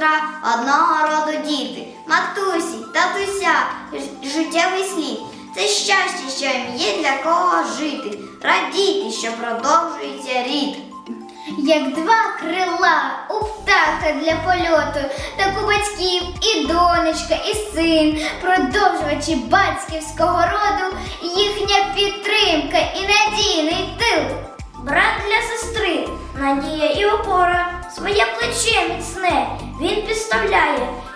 сестра, одного роду діти, матусі, татуся, життєвий слід. Це щастя, що їм є для кого жити, радіти, що продовжується рід. Як два крила у птаха для польоту, так у батьків і донечка, і син, продовжувачі батьківського роду, їхня підтримка і надійний тил. Брат для сестри, надія і опора, своє плече міцне.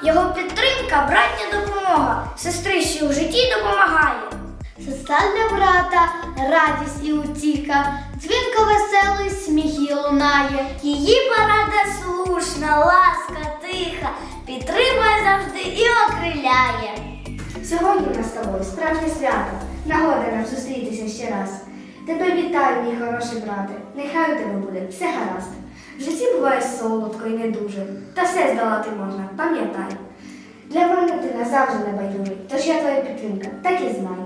Його підтримка, братня допомога, сестричі у житті допомагає. Сестра брата, радість і утіха, дзвінко веселий сміх і лунає. Її порада слушна, ласка, тиха, підтримує завжди і окриляє. Сьогодні нас з тобою справжнє свято. Нагода нам зустрітися ще раз. Тебе вітаю, мій хороший брате. Нехай у тебе буде все гаразд. Буває солодко і не дуже, та все здолати можна, пам'ятай. Для мене ти назавжди не байдужий, тож я твоя підтримка, так і знай.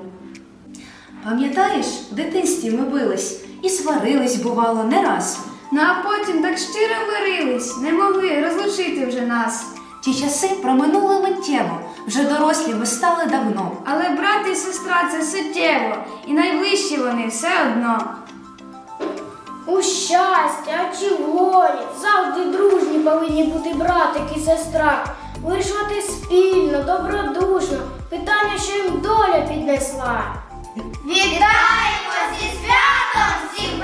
Пам'ятаєш, в дитинстві ми бились і сварились, бувало, не раз. Ну а потім так щиро мирились, не могли розлучити вже нас. Ті часи проминули миттєво, вже дорослі ми стали давно. Але брат і сестра це суттєво, і найближчі вони все одно. У щастя чи волі завжди дружні повинні бути братик і сестра. Вирішувати спільно, добродушно, питання, що їм доля піднесла. Вітаємо зі святом всіх